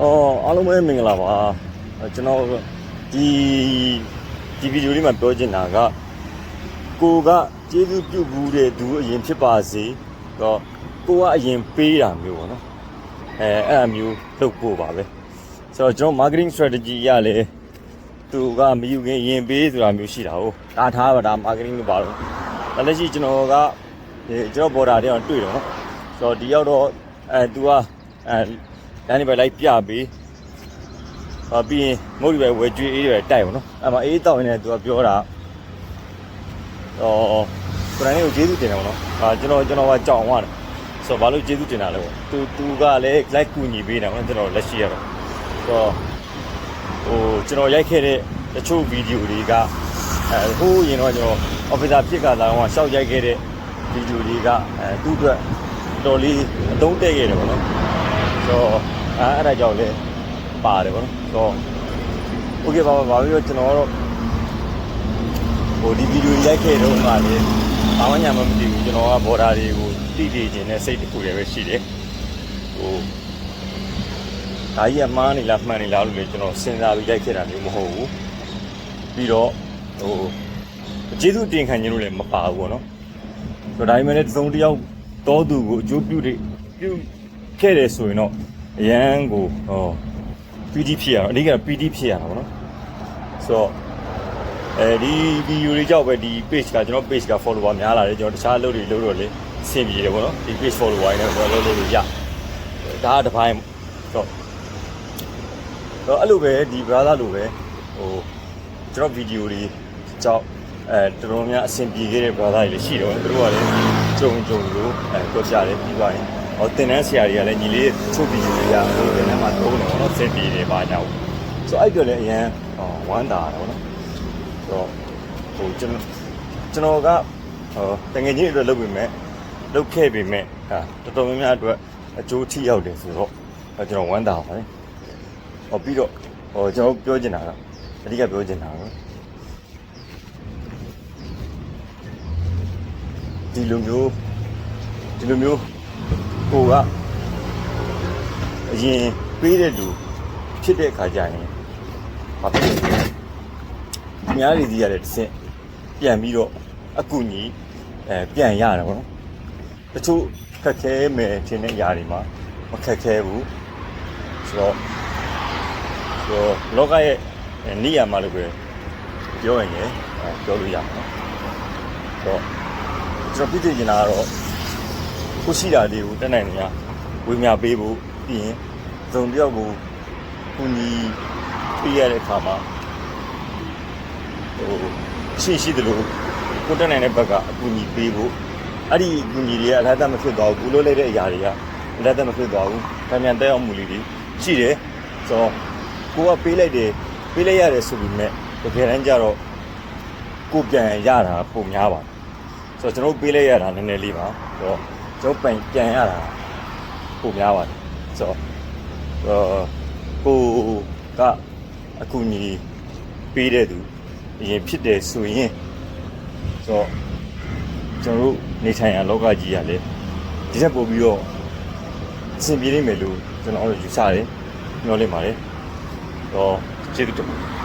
အော်အားလုံးပဲမင်္ဂလာပါအဲကျွန်တော်ဒီဒီဗီဒီယိုလေးမှာပြောချင်တာကကိုကကျေးဇူးပြုဘူးတဲ့သူအရင်ဖြစ်ပါစေတော့ကိုကအရင်ပေးတာမျိုးပေါ့နော်အဲအဲ့အမျိုးလုပ်ဖို့ပါပဲဆိုတော့ကျွန်တော် marketing strategy ရလဲသူကမယူခင်ရင်ပေးဆိုတာမျိုးရှိတာဟုတ်ဒါထားပါဒါ marketing လို့ပါတော့ဒါလက်ရှိကျွန်တော်ကဒီကျွန်တော် border တွေအောင်တွေ့တော့နော်ဆိုတော့ဒီရောက်တော့အဲသူကအဲ လမ်းနေပဲလိုက်ပြပေးဟောပြီးရင်မုတ်ဒီပဲဝယ်ကျွေးအေးတွေတိုက်ပါနော်အဲ့မှာအေးတောက်နေတယ်သူကပြောတာဟောကိုရိုင်းကိုကျေးဇူးတင်တယ်ပေါ့နော်အာကျွန်တော်ကျွန်တော်ကကြောင်သွားတယ်ဆိုတော့ဘာလို့ကျေးဇူးတင်တာလဲပေါ့သူသူကလည်းလိုက်ကူညီပေးတယ်ပေါ့နော်ကျွန်တော်လက်ရှိရတော့ဆိုတော့ဟိုကျွန်တော်ရိုက်ခဲ့တဲ့တချို့ဗီဒီယိုတွေကအဲဟိုးရင်တော့ကျွန်တော် officer ဖြစ်ကလာတော့ရှောက်ရိုက်ခဲ့တဲ့ဗီဒီယိုတွေကအဲသူ့အတွက်တော်လေးအသုံးတဲ့ခဲ့တယ်ပေါ့နော်ဆိုတော့ အဲအဲ့ဒါကြောင့်လည်းပါတယ်ဗောနော်ဆိုတော့ okay ပါပါဘာလို့ကျွန်တော်ကတော့ဟိုဒီဗီဒီယိုရိုက်ခဲ့တော့မှလည်းဘာမှညာမမသိဘူးကျွန်တော်က border တွေကိုတိတိကျကျနဲ့စိတ်တစ်ခုတည်းပဲရှိတယ်ဟိုဒါကြီးအမှားနေလားမှန်နေလားလို့လည်းကျွန်တော်စဉ်းစားပြီးရိုက်ခဲ့တာမျိုးမဟုတ်ဘူးပြီးတော့ဟိုကျေးဇူးတင်ခံခြင်းလို့လည်းမပါဘူးဗောနော်ဆိုတော့ဒါပေမဲ့လည်းသုံးတယောက်တော်သူကိုအကျိုးပြုပြုခဲ့တယ်ဆိုရင်တော့ အရန်ကိုဟော PD ဖြစ်ရတော့အဓိက PD ဖြစ်ရတာပေါ့နော်ဆိုတော့အဲဒီဗီဒီယိုလေးကြောက်ပဲဒီ page ကကျွန်တော် page က follower များလာတယ်ကျွန်တော်တခြားအလုပ်တွေလုပ်တော့လေအဆင်ပြေတယ်ပေါ့နော်ဒီ page follower နဲ့ကျွန်တော်လုပ်လို့ရဒါကတစ်ပိုင်းဆိုတော့တော့အဲ့လိုပဲဒီ brother လိုပဲဟိုကျွန်တော်ဗီဒီယိုလေးကြောက်အဲတော်တော်များအဆင်ပြေခဲ့တဲ့ brother တွေလည်းရှိတယ်ပေါ့သူတို့ကလည်းကြုံကြုံလို့အဲပြောပြတယ်ပြီးသွားရင် ဟောတင်တန်းဆရာတွေကလည်းညီလေးချုပ်ပြီးနေရဟိုတင်တန်းမှာတုံးတယ်ပေါ့နော်စက်ပြီးတယ်ပါကြောက်ဆိုအဲ့တော့လည်းအရန်ဟောဝမ်းသာတာပေါ့နော်ဆိုတော့ဟိုကျွန်တော်ကျွန်တော်ကဟောတငယ်ချင်းတွေအတွက်လုပ်ပြီးမဲ့လုပ်ခဲ့ပြီးမဲ့ဟာတော်တော်များများအတွက်အကျိုးထိရောက်တယ်ဆိုတော့အဲကျွန်တော်ဝမ်းသာပါတယ်ဟောပြီးတော့ဟောကျွန်တော်ပြောချင်တာကအဓိကပြောချင်တာကဒီလိုမျိုးဒီလိုမျိုး ကိုကအရင်ပေးတဲ့လူဖြစ်တဲ့ခါကျရင်ဘာဖြစ်လဲအများကြီးကြီးရတဲ့တစ်ဆင့်ပြန်ပြီးတော့အကူညီအဲပြန်ရတာပေါ့နော်တချို့ခက်ခဲမယ်ထင်တဲ့ຢာတွေမှာမခက်ခဲဘူးဆိုတော့ဆိုတော့လောကရဲ့နေရာမှာလို့ပဲပြောရင်လည်းအဲပြောလို့ရမှာနော်ဆိုတော့ကျွန်တော်ပြည့်ချင်တာကတော့ ကိုရှိတာလေးကိုတက်နိုင်နေရဝေမျှပေးဖို့ပြီးရင်ဇုံတယောက်ကိုကူညီပေးရတဲ့အခါမှာဟိုရှိရှိတယ်လို့ကိုတက်နိုင်တဲ့ဘက်ကအကူညီပေးဖို့အဲ့ဒီအကူညီတွေကအလားတမဖြစ်သွားဘူးဘူးလို့လိုက်တဲ့အရာတွေကအလားတမဖြစ်သွားဘူး။ဒါမြန်တက်အောင်မူလေးတွေရှိတယ်ဆိုတော့ကိုကပေးလိုက်တယ်ပေးလိုက်ရတယ်ဆိုပြီးမဲ့တကယ်တမ်းကျတော့ကိုပြန်ရတာပုံများပါတယ်ဆိုတော့ကျွန်တော်ပေးလိုက်ရတာနည်းနည်းလေးပါဆိုတော့ ကျွန်တော်ပြန်ပြန်ရတာပုံများပါတယ်ဆိုတော့ကိုကအကူညီပေးတဲ့သူအရင်ဖြစ်တယ်ဆိုရင်ဆိုတော့ကျွန်တော်တို့နေထိုင်ရလောကကြီးကလည်းဒီထက်ပိုပြီးတော့အဆင်ပြေနိုင်မယ်လို့ကျွန်တော်တို့ယူဆတယ်ညှော်လင့်ပါတယ်တော့ကျေးဇူးတင်ပါတယ်